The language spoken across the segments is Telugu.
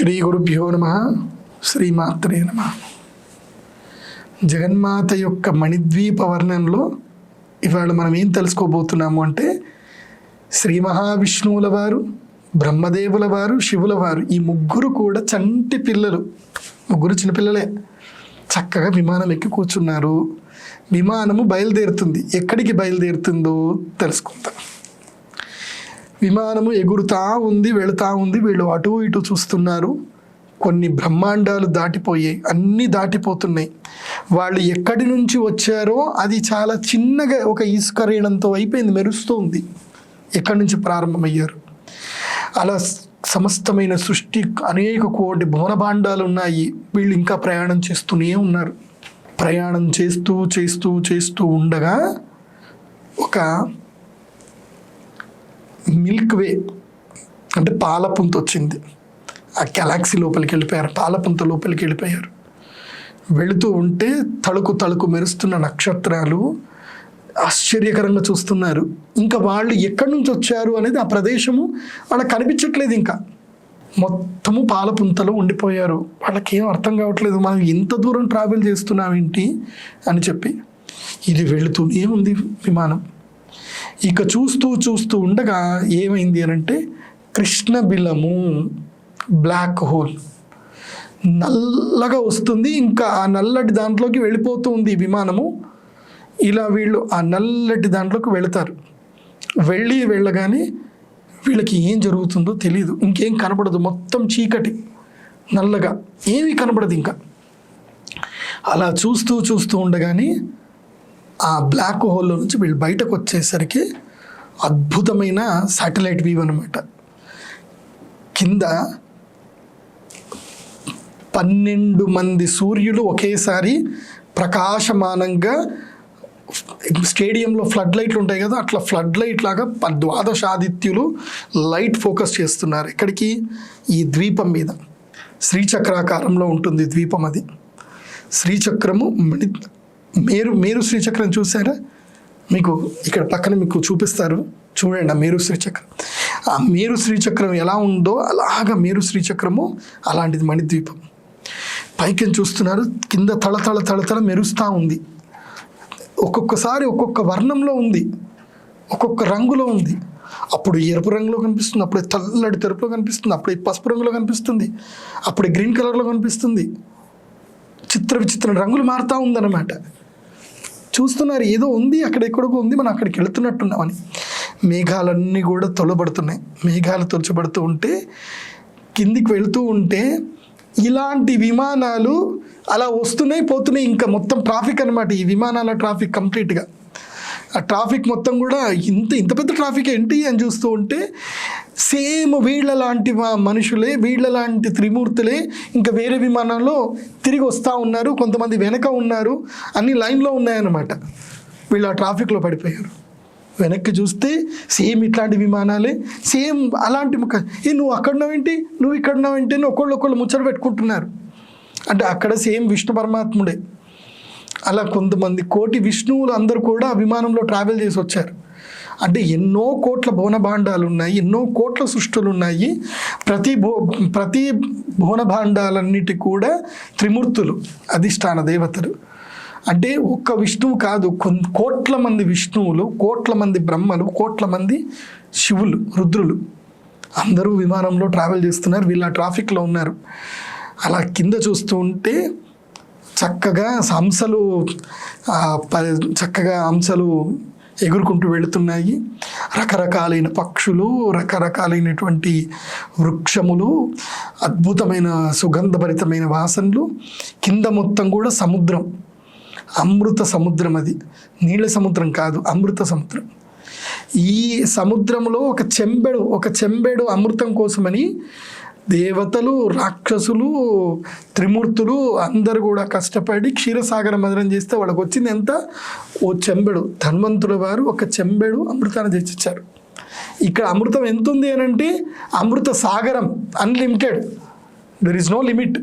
శ్రీ గురుభ్యో నమ శ్రీమాత్రే నమ. జగన్మాత యొక్క మణిద్వీప వర్ణంలో ఇవాళ మనం ఏం తెలుసుకోబోతున్నాము అంటే శ్రీ మహావిష్ణువుల వారు బ్రహ్మదేవుల వారు శివుల వారు ఈ ముగ్గురు కూడా చంటి పిల్లలు ముగ్గురు చిన్నపిల్లలే చక్కగా విమానం ఎక్కి కూర్చున్నారు. విమానము బయలుదేరుతుంది. ఎక్కడికి బయలుదేరుతుందో తెలుసుకుందాం. విమానము ఎగురుతా ఉంది వెళుతా ఉంది. వీళ్ళు అటు ఇటు చూస్తున్నారు. కొన్ని బ్రహ్మాండాలు దాటిపోయాయి. అన్నీ దాటిపోతున్నాయి. వాళ్ళు ఎక్కడి నుంచి వచ్చారో అది చాలా చిన్నగా ఒక ఇసుక రేణంతో అయిపోయింది మెరుస్తూ ఉంది. ఎక్కడి నుంచి ప్రారంభమయ్యారు? అలా సమస్తమైన సృష్టి అనేక కోటి భువనభాండాలు ఉన్నాయి. వీళ్ళు ఇంకా ప్రయాణం చేస్తూనే ఉన్నారు. ప్రయాణం చేస్తూ చేస్తూ చేస్తూ ఉండగా ఒక మిల్క్ వే అంటే పాలపుంత వచ్చింది. ఆ గెలాక్సీ లోపలికి వెళ్ళిపోయారు. పాలపుంత లోపలికి వెళ్ళిపోయారు. వెళుతూ ఉంటే తళుకు తళుకు మెరుస్తున్న నక్షత్రాలు ఆశ్చర్యకరంగా చూస్తున్నారు. ఇంకా వాళ్ళు ఎక్కడి నుంచి వచ్చారు అనేది ఆ ప్రదేశము వాళ్ళకి కనిపించట్లేదు ఇంకా. మొత్తము పాలపుంతలో ఉండిపోయారు. వాళ్ళకి ఏం అర్థం కావట్లేదు. మనం ఇంత దూరం ట్రావెల్ చేస్తున్నాం ఏంటి అని చెప్పి ఇది వెళుతూనే ఉంది విమానం. ఇక చూస్తూ చూస్తూ ఉండగా ఏమైంది అని అంటే కృష్ణ బిలము బ్లాక్ హోల్. నల్లగా వస్తుంది. ఇంకా ఆ నల్లటి దాంట్లోకి వెళ్ళిపోతూ ఉంది ఈ విమానము. ఇలా వీళ్ళు ఆ నల్లటి దాంట్లోకి వెళతారు. వెళ్ళి వెళ్ళగానే వీళ్ళకి ఏం జరుగుతుందో తెలియదు ఇంకేం కనపడదు. మొత్తం చీకటి. నల్లగా. ఏమీ కనపడదు ఇంకా. అలా చూస్తూ చూస్తూ ఉండగానే ఆ బ్లాక్ హోల్లో నుంచి వీళ్ళు బయటకు వచ్చేసరికి అద్భుతమైన శాటిలైట్ వ్యూ అనమాట కింద పన్నెండు మంది సూర్యులు ఒకేసారి ప్రకాశమానంగా స్టేడియంలో ఫ్లడ్ లైట్లు ఉంటాయి కదా అట్లా ఫ్లడ్ లైట్ లాగా ప- ద్వాదశాదిత్యులు లైట్ ఫోకస్ చేస్తున్నారు. ఇక్కడికి ఈ ద్వీపం మీద శ్రీచక్రాకారంలో ఉంటుంది ద్వీపం అది. శ్రీచక్రము మీరు మీరు శ్రీచక్రం చూసారా మీకు ఇక్కడ పక్కన మీకు చూపిస్తారు. చూడండి ఆ మేరు శ్రీచక్రం. ఆ మేరు శ్రీచక్రం ఎలా ఉందో అలాగా మేరు శ్రీచక్రము అలాంటిది మణిద్వీపం. పైకి చూస్తున్నారు కింద తళ తళ మెరుస్తూ ఉంది. ఒక్కొక్కసారి ఒక్కొక్క వర్ణంలో ఉంది. ఒక్కొక్క రంగులో ఉంది. అప్పుడు ఎరుపు రంగులో కనిపిస్తుంది అప్పుడు తెల్లటి తెరుపులో కనిపిస్తుంది అప్పుడు పసుపు రంగులో కనిపిస్తుంది అప్పుడు గ్రీన్ కలర్లో కనిపిస్తుంది. చిత్ర విచిత్ర రంగులు మారుతూ ఉందన్నమాట. చూస్తున్నారు ఏదో ఉంది అక్కడ ఎక్కడికో ఉంది మనం అక్కడికి వెళుతున్నట్టున్నామని మేఘాలన్నీ కూడా తొలబడుతున్నాయి. మేఘాలు తొలచబడుతూ ఉంటే కిందికి వెళుతూ ఉంటే ఇలాంటి విమానాలు అలా వస్తున్నాయి పోతున్నాయి ఇంకా మొత్తం ట్రాఫిక్ అనమాట ఈ విమానాల ట్రాఫిక్ కంప్లీట్గా ఆ ట్రాఫిక్ మొత్తం కూడా ఇంత ఇంత పెద్ద ట్రాఫిక్ ఏంటి అని చూస్తూ ఉంటే సేమ్ వీళ్ళ లాంటి మనుషులే వీళ్ళ లాంటి త్రిమూర్తులే ఇంకా వేరే విమానంలో తిరిగి వస్తూ ఉన్నారు కొంతమంది వెనక ఉన్నారు అన్ని లైన్లో ఉన్నాయన్నమాట. వీళ్ళు ఆ ట్రాఫిక్లో పడిపోయారు. వెనక్కి చూస్తే సేమ్ ఇట్లాంటి విమానాలే సేమ్ అలాంటి ముఖ ఏ నువ్వు అక్కడ ఉన్నావేంటి నువ్వు ఇక్కడ ఉన్నావేంటి అని ఒకళ్ళు ఒకళ్ళు ముచ్చట పెట్టుకుంటున్నారు. అంటే అక్కడ సేమ్ విష్ణు పరమాత్ముడే. అలా కొంతమంది కోటి విష్ణువులు అందరూ కూడా విమానంలో ట్రావెల్ చేసి వచ్చారు. అంటే ఎన్నో కోట్ల భువనభాండాలు ఉన్నాయి ఎన్నో కోట్ల సృష్టులు ఉన్నాయి ప్రతి భో ప్రతి భువనభాండాలన్నిటి కూడా త్రిమూర్తులు అధిష్టాన దేవతలు. అంటే ఒక్క విష్ణువు కాదు కోట్ల మంది విష్ణువులు కోట్ల మంది బ్రహ్మలు కోట్ల మంది శివులు రుద్రులు. అందరూ విమానంలో ట్రావెల్ చేస్తున్నారు వీళ్ళ ట్రాఫిక్లో ఉన్నారు. అలా కింద చూస్తూ ఉంటే చక్కగా హంసలు చక్కగా హంసలు ఎగురుకుంటూ వెళుతున్నాయి. రకరకాలైన పక్షులు రకరకాలైనటువంటి వృక్షములు అద్భుతమైన సుగంధభరితమైన వాసనలు. కింద మొత్తం కూడా సముద్రం. అమృత సముద్రం అది. నీళ్ళ సముద్రం కాదు అమృత సముద్రం. ఈ సముద్రంలో ఒక చెంబెడు ఒక చెంబెడు అమృతం కోసమని దేవతలు రాక్షసులు త్రిమూర్తులు అందరు కూడా కష్టపడి క్షీరసాగర మదనం చేస్తే వాళ్ళకి వచ్చింది ఎంత? ఓ చెంబెడు. ధన్వంతుల వారు ఒక చెంబెడు అమృతాన్ని తెచ్చిచ్చారు. ఇక్కడ అమృతం ఎంత ఉంది అని అంటే అమృత సాగరం unlimited there is no limit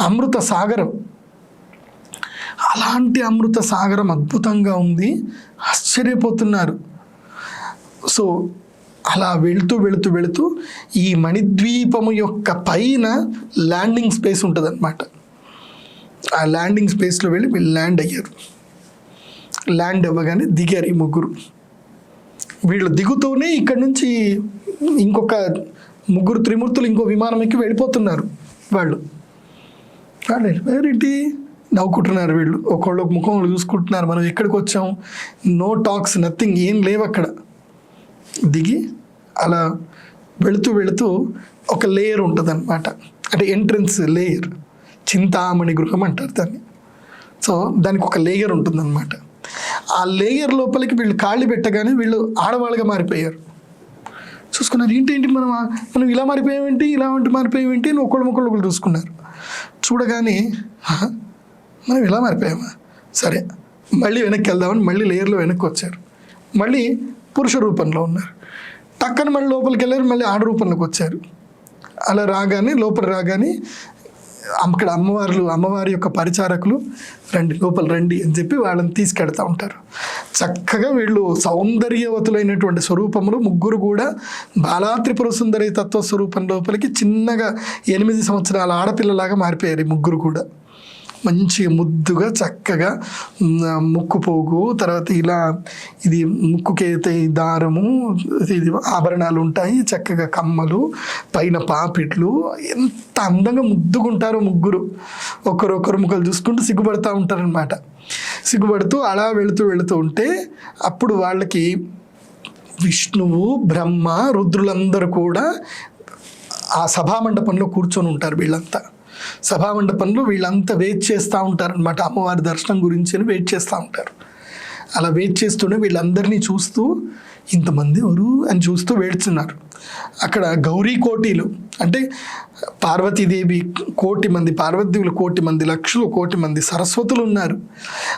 అమృత సాగరం. అలాంటి అమృత సాగరం అద్భుతంగా ఉంది. ఆశ్చర్యపోతున్నారు. సో అలా వెళుతూ వెళుతూ వెళుతూ ఈ మణిద్వీపము యొక్క పైన ల్యాండింగ్ స్పేస్ ఉంటుంది ఆ ల్యాండింగ్ స్పేస్లో వెళ్ళి వీళ్ళు ల్యాండ్ అయ్యారు. ల్యాండ్ అవ్వగానే దిగారు ఈ ముగ్గురు. వీళ్ళు దిగుతూనే ఇక్కడ నుంచి ఇంకొక ముగ్గురు త్రిమూర్తులు ఇంకో విమానం ఎక్కి వెళ్ళిపోతున్నారు వాళ్ళు. వాళ్ళు వెళ్ళిపోయారేంటి నవ్వుకుంటున్నారు వీళ్ళు. ఒకళ్ళు ఒక ముఖం చూసుకుంటున్నారు. మనం ఎక్కడికి వచ్చాం? నో టాక్స్ నథింగ్ ఏం లేవు అక్కడ. దిగి అలా వెళుతూ వెళుతూ ఒక లేయర్ ఉంటుంది అనమాట అంటే ఎంట్రన్స్ లేయర్. చింతామణి గృహం అంటారు దాన్ని. సో దానికి ఒక లేయర్ ఉంటుందన్నమాట. ఆ లేయర్ లోపలికి వీళ్ళు కాళ్ళు పెట్టగానే వీళ్ళు ఆడవాళ్ళుగా మారిపోయారు. చూసుకున్నారు ఏంటి మనం మనం ఇలా మారిపోయామేంటి ఇలా వంటి మారిపోయామేంటి అని ఒకళ్ళు ఒకళ్ళు ఒకళ్ళు చూసుకున్నారు. చూడగానే "హ? మనం ఇలా మారిపోయామా? సరే మళ్ళీ వెనక్కి వెళ్దామని మళ్ళీ లేయర్లో వెనక్కి వచ్చారు. మళ్ళీ పురుష రూపంలో ఉన్నారు. టక్కన మళ్ళీ లోపలికి వెళ్ళారు మళ్ళీ ఆడ రూపంలోకి వచ్చారు. అలా రాగానే లోపల రాగానే అక్కడ అమ్మవార్లు అమ్మవారి యొక్క పరిచారకులు రండి లోపల రండి అని చెప్పి వాళ్ళని తీసుకెళ్తా ఉంటారు. చక్కగా వీళ్ళు సౌందర్యవతులైనటువంటి స్వరూపములు ముగ్గురు కూడా బాలాత్రిపుర సుందరి తత్వ స్వరూపం లోపలికి చిన్నగా ఎనిమిది సంవత్సరాల ఆడపిల్లలాగా మారిపోయారు ముగ్గురు కూడా. మంచిగా ముద్దుగా చక్కగా ముక్కు పోగు తర్వాత ఇలా ఇది ముక్కుకైతే దారము ఇది ఆభరణాలు ఉంటాయి చక్కగా కమ్మలు పైన పాపిట్లు ఎంత అందంగా ముద్దుగుంటారో ముగ్గురు. ఒకరొకరు ముఖాలు చూసుకుంటూ సిగ్గుపడతా ఉంటారనమాట సిగ్గుపడుతూ అలా వెళుతూ వెళుతూ ఉంటే అప్పుడు వాళ్ళకి విష్ణువు బ్రహ్మ రుద్రులందరూ కూడా ఆ సభామండపంలో కూర్చొని ఉంటారు వీళ్ళంతా. సభామండపంలో వీళ్ళంతా వెయిట్ చేస్తూ ఉంటారనమాట అమ్మవారి దర్శనం గురించి అని వెయిట్ చేస్తూ ఉంటారు. అలా వెయిట్ చేస్తూనే వీళ్ళందరినీ చూస్తూ ఇంతమంది ఎవరు అని చూస్తూ వేడుచున్నారు అక్కడ గౌరీ కోటిలు అంటే పార్వతీదేవి కోటి మంది పార్వతీదేవులు కోటి మంది లక్షలు కోటి మంది సరస్వతులు ఉన్నారు.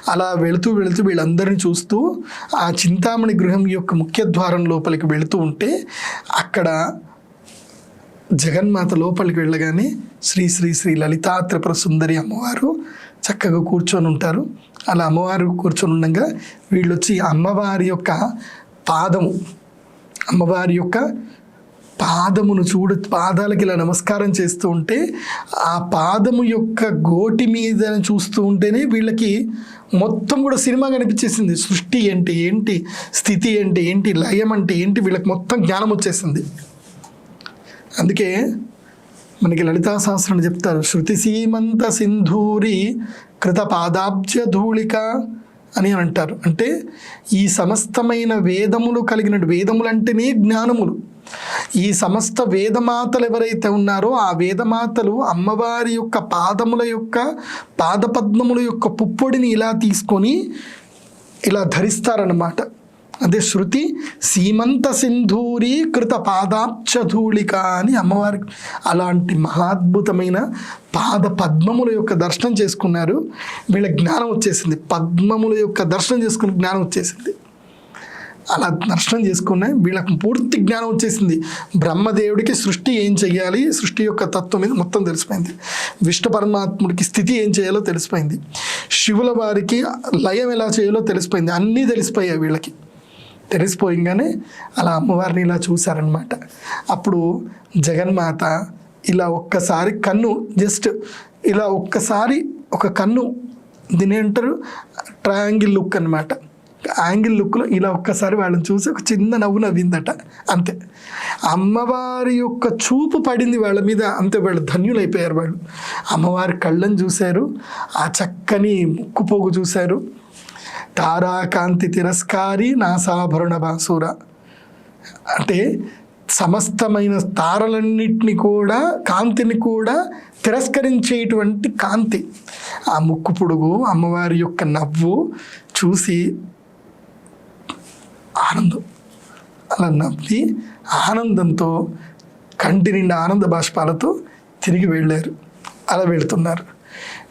అలా వెళుతూ వెళుతూ వీళ్ళందరినీ చూస్తూ ఆ చింతామణి గృహం యొక్క ముఖ్య ద్వారం లోపలికి వెళుతూ ఉంటే అక్కడ జగన్మాత లోపలికి వెళ్ళగానే శ్రీ శ్రీ శ్రీ లలితా త్రిపుర సుందరి అమ్మవారు చక్కగా కూర్చొని ఉంటారు. అలా అమ్మవారు కూర్చొని ఉండగా వీళ్ళు వచ్చి అమ్మవారి యొక్క పాదము అమ్మవారి యొక్క పాదమును చూడు పాదాలకి ఇలా నమస్కారం చేస్తూ ఉంటే ఆ పాదము యొక్క గోటి మీద చూస్తూ ఉంటేనే వీళ్ళకి మొత్తం కూడా సినిమా కనిపించేసింది. సృష్టి అంటే ఏంటి స్థితి అంటే ఏంటి లయం అంటే ఏంటి వీళ్ళకి మొత్తం జ్ఞానం వచ్చేసింది. అందుకే మనకి లలితా సహస్రం చెప్తారు శృతి సీమంత సింధూరి కృత పాదాబ్జ ధూళిక అని అంటారు. అంటే ఈ సమస్తమైన వేదములు కలిగిన వేదములు అంటేనే జ్ఞానములు. ఈ సమస్త వేదమాతలు ఎవరైతే ఉన్నారో ఆ వేదమాతలు అమ్మవారి యొక్క పాదముల యొక్క పాదపద్మముల యొక్క పుప్పొడిని ఇలా తీసుకొని ఇలా ధరిస్తారన్నమాట. అదే శృతి సీమంత సింధూరీకృత కృత పాదాబ్జధూళిక అని అమ్మవారికి అలాంటి మహాద్భుతమైన పాద పద్మముల యొక్క దర్శనం చేసుకున్నారు. వీళ్ళ జ్ఞానం వచ్చేసింది. పద్మముల యొక్క దర్శనం చేసుకుని జ్ఞానం వచ్చేసింది. అలా దర్శనం చేసుకున్న వీళ్ళకు పూర్తి జ్ఞానం వచ్చేసింది. బ్రహ్మదేవుడికి సృష్టి ఏం చెయ్యాలి? సృష్టి యొక్క తత్వం మీద మొత్తం తెలిసిపోయింది. విష్ణు పరమాత్ముడికి స్థితి ఏం చేయాలో తెలిసిపోయింది. శివుల వారికి లయం ఎలా చేయాలో తెలిసిపోయింది. అన్నీ తెలిసిపోయాయి వీళ్ళకి. తెలిసిపోయింగానే అలా అమ్మవారిని ఇలా చూశారనమాట అప్పుడు జగన్మాత ఇలా ఒక్కసారి కన్ను జస్ట్ ఇలా ఒక్కసారి ఒక కన్ను దీని ఏమంటారు? ట్రయాంగిల్ లుక్ అనమాట యాంగిల్ లుక్లో ఇలా ఒక్కసారి వాళ్ళని చూసి ఒక చిన్న నవ్వు నవ్విందట అంతే. అమ్మవారి యొక్క చూపు పడింది వాళ్ళ మీద అంతే వాళ్ళు ధన్యులైపోయారు వాళ్ళు. అమ్మవారి కళ్ళని చూశారు ఆ చక్కని ముక్కుపోగు చూశారు. తారాకాంతి తిరస్కారి నాసాభరణ బాసుర అంటే సమస్తమైన తారలన్నిటిని కూడా కాంతిని కూడా తిరస్కరించేటువంటి కాంతి. ఆ ముక్కు పొడుగు అమ్మవారి యొక్క నవ్వు చూసి ఆనందం. అలా నవ్వి ఆనందంతో కంటి నిండా ఆనంద బాష్పాలతో తిరిగి వెళ్ళారు. అలా వెళుతున్నారు.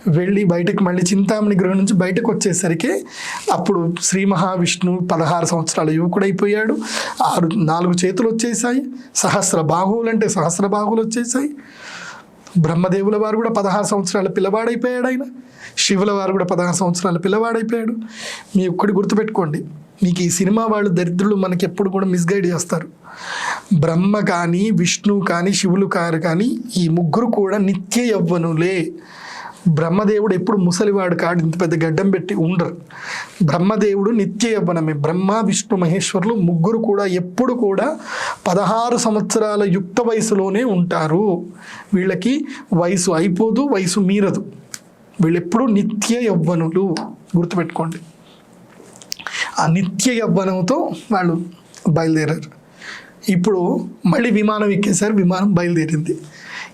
వెళ్ళి బయటకు మళ్ళీ చింతామణి గృహం నుంచి బయటకు వచ్చేసరికి అప్పుడు శ్రీ మహావిష్ణు పదహారు సంవత్సరాల యువకుడైపోయాడు. ఆరు నాలుగు చేతులు వచ్చేసాయి. సహస్ర బాహువులు అంటే సహస్ర బాహువులు వచ్చేసాయి. బ్రహ్మదేవుల వారు కూడా పదహారు సంవత్సరాల పిల్లవాడైపోయాడు ఆయన. శివుల వారు కూడా పదహారు సంవత్సరాల పిల్లవాడైపోయాడు. మీ ఒక్కటి గుర్తుపెట్టుకోండి. మీకు ఈ సినిమా వాళ్ళు దరిద్రులు మనకి ఎప్పుడు కూడా మిస్గైడ్ చేస్తారు. బ్రహ్మ కానీ విష్ణు కానీ శివులు కారు కానీ ఈ ముగ్గురు కూడా నిత్య యవ్వనులే బ్రహ్మదేవుడు ఎప్పుడు ముసలివాడు కాడు ఇంత పెద్ద గడ్డం పెట్టి ఉండరు. బ్రహ్మదేవుడు నిత్య యవ్వనమే. బ్రహ్మ విష్ణు మహేశ్వరులు ముగ్గురు కూడా ఎప్పుడు కూడా పదహారు సంవత్సరాల యుక్త వయసులోనే ఉంటారు. వీళ్ళకి వయసు అయిపోదు వయసు మీరదు. వీళ్ళెప్పుడు నిత్య యవ్వనులు గుర్తుపెట్టుకోండి. ఆ నిత్య యవ్వనంతో వాళ్ళు బయలుదేరారు. ఇప్పుడు మళ్ళీ విమానం ఎక్కేసారు విమానం బయలుదేరింది.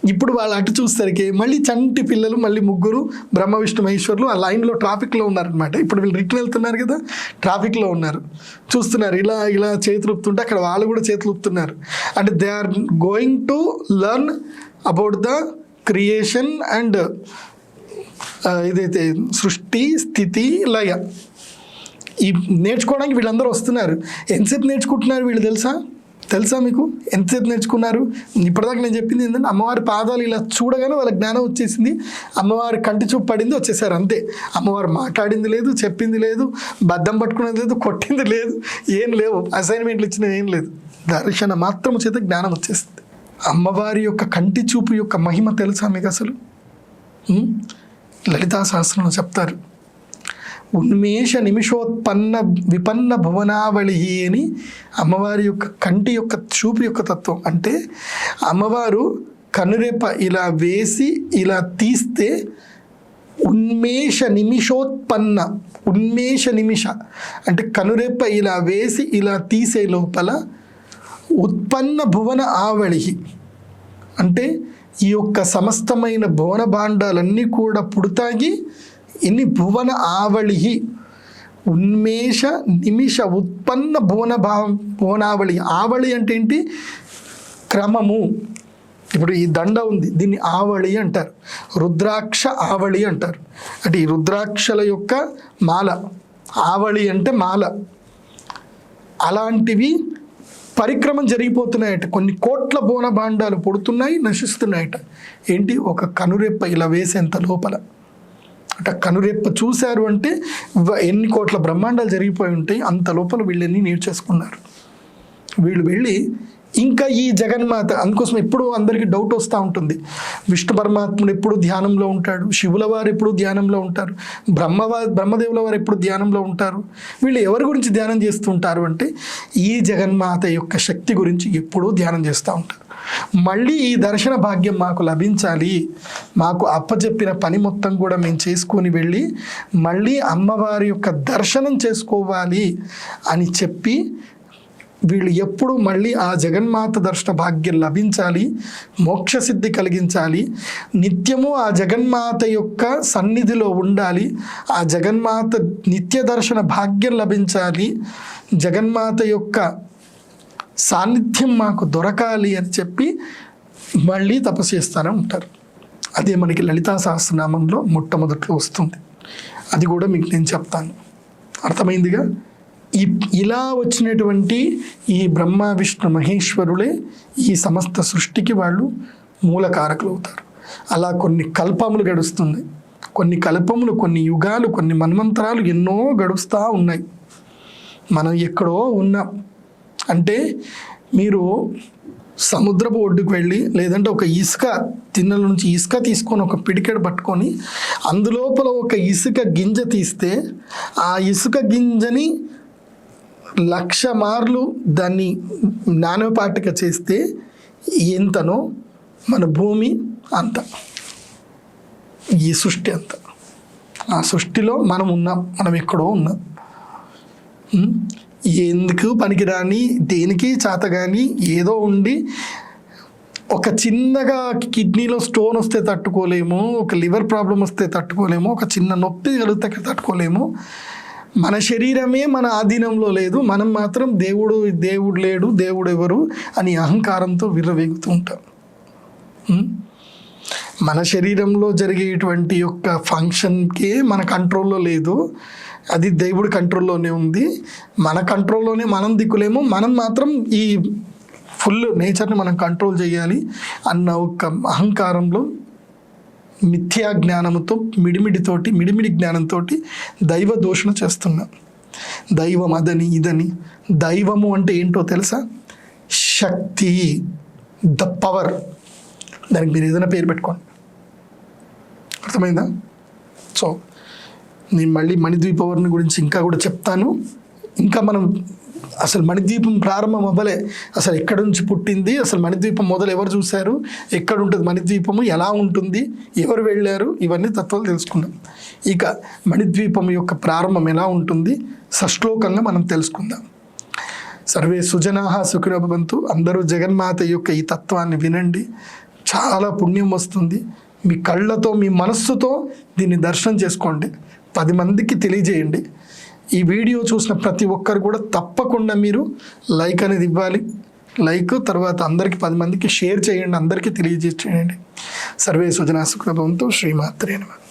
ఇప్పుడు వాళ్ళు అటు చూసేసరికి మళ్ళీ చంటి పిల్లలు మళ్ళీ ముగ్గురు బ్రహ్మ విష్ణు మహేశ్వరులు ఆ లైన్లో ట్రాఫిక్లో ఉన్నారనమాట ఇప్పుడు వీళ్ళు రిటర్న్ వెళ్తున్నారు కదా ట్రాఫిక్లో ఉన్నారు. చూస్తున్నారు ఇలా ఇలా చేతులు ఊపుతుంటే అక్కడ వాళ్ళు కూడా చేతులు ఊపుతున్నారు. అంటే they are going to learn about the creation and ఇదైతే సృష్టి స్థితి లయ. ఈ నేర్చుకోవడానికి వీళ్ళందరూ వస్తున్నారు. ఎంతసేపు నేర్చుకుంటున్నారు వీళ్ళు తెలుసా? తెలుసా మీకు? ఎంతసేపు నేర్చుకున్నారు? ఇప్పటిదాకా నేను చెప్పింది ఏంటంటే అమ్మవారి పాదాలు ఇలా చూడగానే వాళ్ళ జ్ఞానం వచ్చేసింది. అమ్మవారి కంటి చూపు పడింది వచ్చేసారు అంతే. అమ్మవారు మాట్లాడింది లేదు చెప్పింది లేదు బద్దం పట్టుకునేది లేదు కొట్టింది లేదు ఏం లేవు. అసైన్మెంట్లు ఇచ్చినవి ఏం లేదు. దర్శన మాత్రం చేత జ్ఞానం వచ్చేసింది. అమ్మవారి యొక్క కంటి చూపు యొక్క మహిమ తెలుసా మీకు అసలు? లలితా సహస్రంలో చెప్తారు. ఉన్మేష నిమిషోత్పన్న విపన్న భువనావళి అని అమ్మవారి యొక్క కంటి యొక్క చూపు యొక్క తత్వం. అంటే అమ్మవారు కనురెప్ప ఇలా వేసి ఇలా తీస్తే ఉన్మేష నిమిషోత్పన్న ఉన్మేష నిమిష. అంటే కనురెప్ప ఇలా వేసి ఇలా తీసే లోపల ఉత్పన్న భువన ఆవళి. అంటే ఈ యొక్క సమస్తమైన భువన భాండాలన్నీ కూడా పుడతాగి ఇన్ని భువన ఆవళి ఉన్మేష నిమిష ఉత్పన్న భువన భావం భువనావళి ఆవళి అంటే ఏంటి? క్రమము. ఇప్పుడు ఈ దండ ఉంది. దీన్ని ఆవళి అంటారు. రుద్రాక్ష ఆవళి అంటారు. అంటే ఈ రుద్రాక్షల యొక్క మాల. ఆవళి అంటే మాల. అలాంటివి పరిక్రమం జరిగిపోతున్నాయట. కొన్ని కోట్ల బోన భాండాలు పుడుతున్నాయి నశిస్తున్నాయట. ఏంటి? ఒక కనురెప్ప ఇలా వేసేంత లోపల. అంటే కనురెప్ప చూశారు అంటే ఎన్ని కోట్ల బ్రహ్మాండాలు జరిగిపోయి ఉంటాయి అంత లోపల వీళ్ళని నేర్చేసుకున్నారు వీళ్ళు వెళ్ళి ఇంకా ఈ జగన్మాత అందుకోసం ఎప్పుడు అందరికీ డౌట్ వస్తూ ఉంటుంది. విష్ణు పరమాత్ముడు ఎప్పుడు ధ్యానంలో ఉంటాడు? శివుల వారు ఎప్పుడు ధ్యానంలో ఉంటారు? బ్రహ్మవా బ్రహ్మదేవుల వారు ఎప్పుడు ధ్యానంలో ఉంటారు? వీళ్ళు ఎవరి గురించి ధ్యానం చేస్తుంటారు అంటే ఈ జగన్మాత యొక్క శక్తి గురించి ఎప్పుడూ ధ్యానం చేస్తూ ఉంటారు. మళ్ళీ ఈ దర్శన భాగ్యం మాకు లభించాలి. మాకు అప్పచెప్పిన పని మొత్తం కూడా మేము చేసుకొని వెళ్ళి మళ్ళీ అమ్మవారి యొక్క దర్శనం చేసుకోవాలి అని చెప్పి వీళ్ళు ఎప్పుడు మళ్ళీ ఆ జగన్మాత దర్శన భాగ్యం లభించాలి మోక్షసిద్ధి కలిగించాలి నిత్యము ఆ జగన్మాత యొక్క సన్నిధిలో ఉండాలి ఆ జగన్మాత నిత్య దర్శన భాగ్యం లభించాలి జగన్మాత యొక్క సాన్నిధ్యం మాకు దొరకాలి అని చెప్పి మళ్ళీ తపస్సు చేస్తూనే ఉంటారు. అదే మనకి లలితా సహస్రనామంలో మొట్టమొదట్లో వస్తుంది. అది కూడా మీకు నేను చెప్తాను. అర్థమైందిగా? ఇలా వచ్చినటువంటి ఈ బ్రహ్మ విష్ణు మహేశ్వరులే ఈ సమస్త సృష్టికి వాళ్ళు మూలకారకులు అవుతారు. అలా కొన్ని కల్పములు గడుస్తుంది. కొన్ని కల్పములు కొన్ని యుగాలు కొన్ని మన్మంత్రాలు ఎన్నో గడుస్తూ ఉన్నాయి. మనం ఎక్కడో ఉన్నాం. అంటే మీరు సముద్రపు ఒడ్డుకు వెళ్ళి లేదంటే ఒక ఇసుక తిన్నెల నుంచి ఇసుక తీసుకొని ఒక పిడికెడు పట్టుకొని అందులోపల ఒక ఇసుక గింజ తీస్తే ఆ ఇసుక గింజని లక్ష మార్లు దాన్ని నానోపాటిక చేస్తే ఎంతనో మన భూమి అంత. ఈ సృష్టి అంత. ఆ సృష్టిలో మనం ఉన్నాం మనం ఎక్కడో ఉన్నాం. ఎందుకు పనికిరాని దేనికి చేత కానీ ఏదో ఉండి ఒక చిన్నగా కిడ్నీలో స్టోన్ వస్తే తట్టుకోలేము ఒక లివర్ ప్రాబ్లం వస్తే తట్టుకోలేము ఒక చిన్న నొప్పి కలిగితే తట్టుకోలేము. మన శరీరమే మన ఆధీనంలో లేదు మనం మాత్రం దేవుడు దేవుడు లేడు దేవుడు ఎవరు అని అహంకారంతో విర్రవేగుతూ ఉంటాం. మన శరీరంలో జరిగేటువంటి యొక్క ఫంక్షన్కే మన కంట్రోల్లో లేదు. అది దేవుడి కంట్రోల్లోనే ఉంది. మన కంట్రోల్లోనే మనం దిక్కులేము. మనం మాత్రం ఈ ఫుల్ నేచర్ని మనం కంట్రోల్ చేయాలి అన్న ఒక అహంకారంలో మిథ్యా జ్ఞానంతో మిడిమిడితోటి మిడిమిడి జ్ఞానంతో దైవ దోషణ చేస్తున్నా. దైవం అదని ఇదని. దైవము అంటే ఏంటో తెలుసా? Shakti the power. దానికి మీరు ఏదైనా పేరు పెట్టుకోండి. అర్థమైందా? సో నేను మళ్ళీ మణిద్వీపవర్ని గురించి ఇంకా కూడా చెప్తాను. ఇంకా మనం అసలు మణిద్వీపం ప్రారంభం అవ్వలే. అసలు ఎక్కడి నుంచి పుట్టింది? అసలు మణిద్వీపం మొదలు ఎవరు చూశారు? ఎక్కడ ఉంటుంది మణిద్వీపము? ఎలా ఉంటుంది? ఎవరు వెళ్ళారు? ఇవన్నీ తత్వాలు తెలుసుకున్నాం ఇక మణిద్వీపం యొక్క ప్రారంభం ఎలా ఉంటుంది? సశ్లోకంగా మనం తెలుసుకుందాం. సర్వే సుజనాహ సుఖినభవంతు. అందరూ జగన్మాత యొక్క ఈ తత్వాన్ని వినండి. చాలా పుణ్యం వస్తుంది. మీ కళ్ళతో మీ మనస్సుతో దీన్ని దర్శనం చేసుకోండి. పది మందికి తెలియజేయండి. ఈ వీడియో చూసిన ప్రతి ఒక్కరు కూడా తప్పకుండా మీరు లైక్ అనేది ఇవ్వాలి. లైక్ తర్వాత అందరికీ పది మందికి షేర్ చేయండి అందరికీ తెలియజేయండి. సర్వే సుజనా సుఖభవంతో శ్రీమాత్రే నమః.